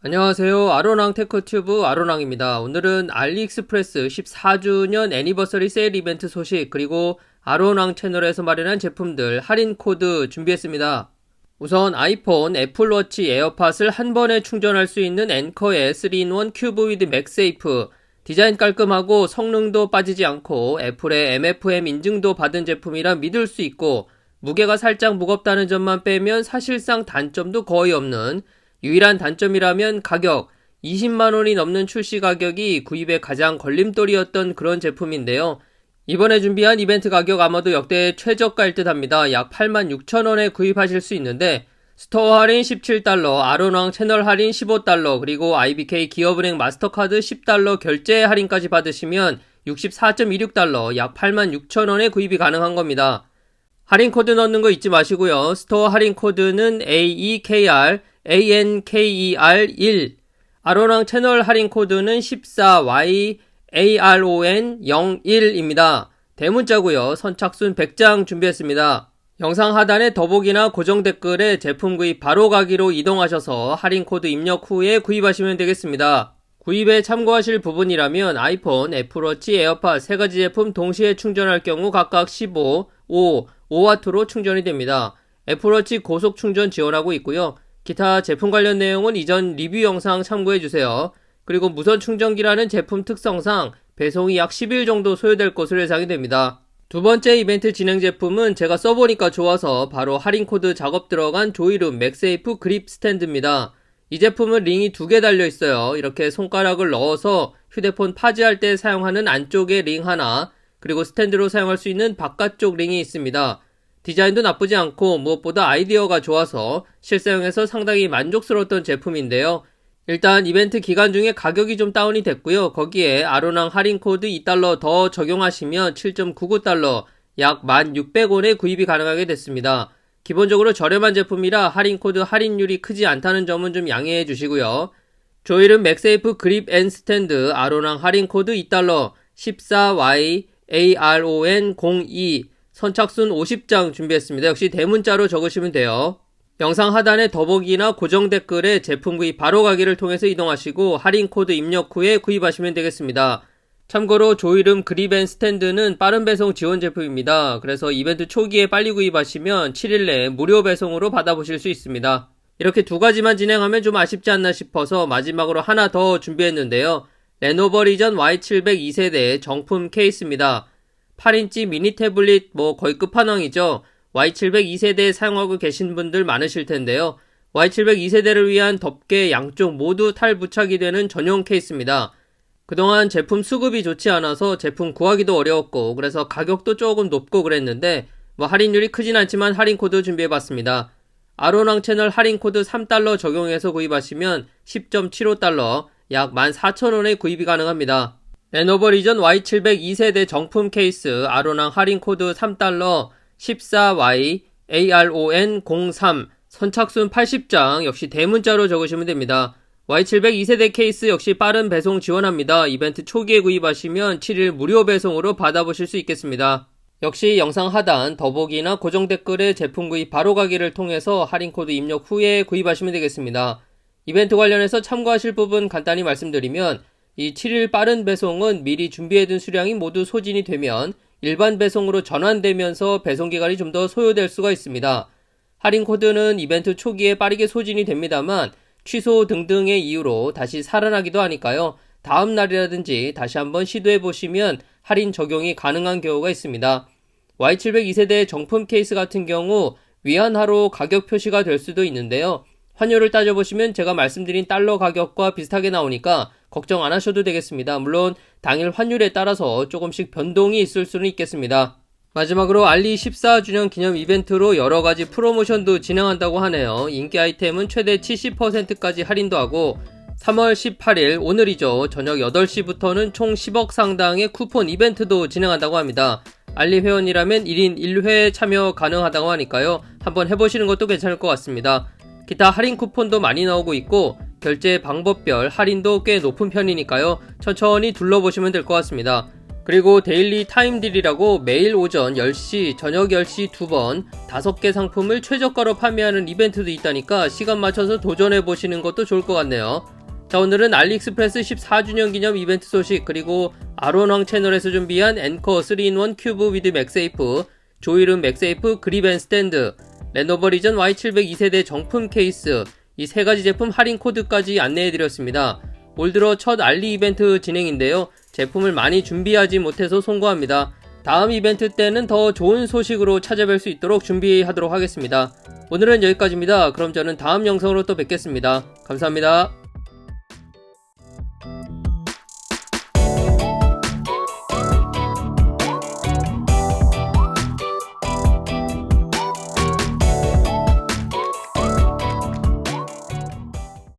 안녕하세요. 아로랑 테크튜브 아로랑입니다. 오늘은 알리익스프레스 14주년 애니버서리 세일 이벤트 소식 그리고 아로랑 채널에서 마련한 제품들 할인 코드 준비했습니다. 우선 아이폰, 애플워치 에어팟을 한 번에 충전할 수 있는 앵커의 3-in-1 큐브 위드 맥세이프 디자인 깔끔하고 성능도 빠지지 않고 애플의 MFM 인증도 받은 제품이라 믿을 수 있고 무게가 살짝 무겁다는 점만 빼면 사실상 단점도 거의 없는 유일한 단점이라면 가격 20만 원이 넘는 출시 가격이 구입에 가장 걸림돌이었던 그런 제품인데요. 이번에 준비한 이벤트 가격 아마도 역대 최저가일 듯 합니다. 약 8만 6천 원에 구입하실 수 있는데 스토어 할인 17달러, 아로랑 채널 할인 15달러, 그리고 IBK 기업은행 마스터카드 10달러 결제 할인까지 받으시면 64.26달러, 약 8만 6천원에 구입이 가능한 겁니다. 할인 코드 넣는 거 잊지 마시고요. 스토어 할인 코드는 AEKR, ANKER1. 아로랑 채널 할인 코드는 14Y, ARON01입니다. 대문자고요. 선착순 100장 준비했습니다. 영상 하단에 더보기나 고정 댓글에 제품 구입 바로 가기로 이동하셔서 할인 코드 입력 후에 구입하시면 되겠습니다. 구입에 참고하실 부분이라면 아이폰, 애플워치, 에어팟 세 가지 제품 동시에 충전할 경우 각각 15, 5, 5와트로 충전이 됩니다. 애플워치 고속 충전 지원하고 있고요. 기타 제품 관련 내용은 이전 리뷰 영상 참고해주세요. 그리고 무선 충전기라는 제품 특성상 배송이 약 10일 정도 소요될 것으로 예상이 됩니다. 두 번째 이벤트 진행 제품은 제가 써보니까 좋아서 바로 할인 코드 작업 들어간 조이룸 맥세이프 그립 스탠드입니다. 이 제품은 링이 두 개 달려 있어요. 이렇게 손가락을 넣어서 휴대폰 파지할 때 사용하는 안쪽에 링 하나, 그리고 스탠드로 사용할 수 있는 바깥쪽 링이 있습니다. 디자인도 나쁘지 않고 무엇보다 아이디어가 좋아서 실사용에서 상당히 만족스러웠던 제품인데요. 일단 이벤트 기간 중에 가격이 좀 다운이 됐고요. 거기에 아로랑 할인 코드 2달러 더 적용하시면 7.99달러 약 1,600원에 구입이 가능하게 됐습니다. 기본적으로 저렴한 제품이라 할인 코드 할인율이 크지 않다는 점은 좀 양해해 주시고요. 조일은 맥세이프 그립 앤 스탠드 아로랑 할인 코드 2달러 14Y ARON02 선착순 50장 준비했습니다. 역시 대문자로 적으시면 돼요. 영상 하단에 더보기나 고정 댓글에 제품 구입 바로 가기를 통해서 이동하시고 할인 코드 입력 후에 구입하시면 되겠습니다. 참고로 조이름 그립앤 스탠드는 빠른 배송 지원 제품입니다. 그래서 이벤트 초기에 빨리 구입하시면 7일 내에 무료 배송으로 받아보실 수 있습니다. 이렇게 두 가지만 진행하면 좀 아쉽지 않나 싶어서 마지막으로 하나 더 준비했는데요. 레노버 리전 Y700 2세대 정품 케이스입니다. 8인치 미니 태블릿 뭐 거의 끝판왕이죠. Y700 2세대 사용하고 계신 분들 많으실 텐데요. Y700 2세대를 위한 덮개 양쪽 모두 탈 부착이 되는 전용 케이스입니다. 그동안 제품 수급이 좋지 않아서 제품 구하기도 어려웠고 그래서 가격도 조금 높고 그랬는데 뭐 할인율이 크진 않지만 할인 코드 준비해봤습니다. 아로랑 채널 할인 코드 3달러 적용해서 구입하시면 10.75달러 약 14,000원에 구입이 가능합니다. 레노버 리전 Y700 2세대 정품 케이스 아로랑 할인 코드 3달러 14Y ARON03 선착순 80장 역시 대문자로 적으시면 됩니다. Y700 2세대 케이스 역시 빠른 배송 지원합니다. 이벤트 초기에 구입하시면 7일 무료 배송으로 받아보실 수 있겠습니다. 역시 영상 하단 더보기나 고정 댓글에 제품 구입 바로 가기를 통해서 할인 코드 입력 후에 구입하시면 되겠습니다. 이벤트 관련해서 참고하실 부분 간단히 말씀드리면 이 7일 빠른 배송은 미리 준비해둔 수량이 모두 소진이 되면 일반 배송으로 전환되면서 배송 기간이 좀 더 소요될 수가 있습니다. 할인 코드는 이벤트 초기에 빠르게 소진이 됩니다만 취소 등등의 이유로 다시 살아나기도 하니까요. 다음 날이라든지 다시 한번 시도해 보시면 할인 적용이 가능한 경우가 있습니다. Y700 2세대 정품 케이스 같은 경우 위안화로 가격 표시가 될 수도 있는데요. 환율을 따져보시면 제가 말씀드린 달러 가격과 비슷하게 나오니까 걱정 안 하셔도 되겠습니다. 물론 당일 환율에 따라서 조금씩 변동이 있을 수는 있겠습니다. 마지막으로 알리 14주년 기념 이벤트로 여러 가지 프로모션도 진행한다고 하네요. 인기 아이템은 최대 70%까지 할인도 하고 3월 18일 오늘이죠. 저녁 8시부터는 총 10억 상당의 쿠폰 이벤트도 진행한다고 합니다. 알리 회원이라면 1인 1회 참여 가능하다고 하니까요. 한번 해보시는 것도 괜찮을 것 같습니다. 기타 할인 쿠폰도 많이 나오고 있고 결제 방법별 할인도 꽤 높은 편이니까요. 천천히 둘러보시면 될 것 같습니다. 그리고 데일리 타임딜이라고 매일 오전 10시, 저녁 10시 두 번, 다섯 개 상품을 최저가로 판매하는 이벤트도 있다니까 시간 맞춰서 도전해 보시는 것도 좋을 것 같네요. 자, 오늘은 알리익스프레스 14주년 기념 이벤트 소식, 그리고 아론왕 채널에서 준비한 앵커 3in1 큐브 위드 맥세이프, 조이름 맥세이프 그립 앤 스탠드, 레노버 리전 Y700 2세대 정품 케이스, 이 세 가지 제품 할인 코드까지 안내해 드렸습니다. 올 들어 첫 알리 이벤트 진행인데요. 제품을 많이 준비하지 못해서 송구합니다. 다음 이벤트 때는 더 좋은 소식으로 찾아뵐 수 있도록 준비하도록 하겠습니다. 오늘은 여기까지입니다. 그럼 저는 다음 영상으로 또 뵙겠습니다. 감사합니다.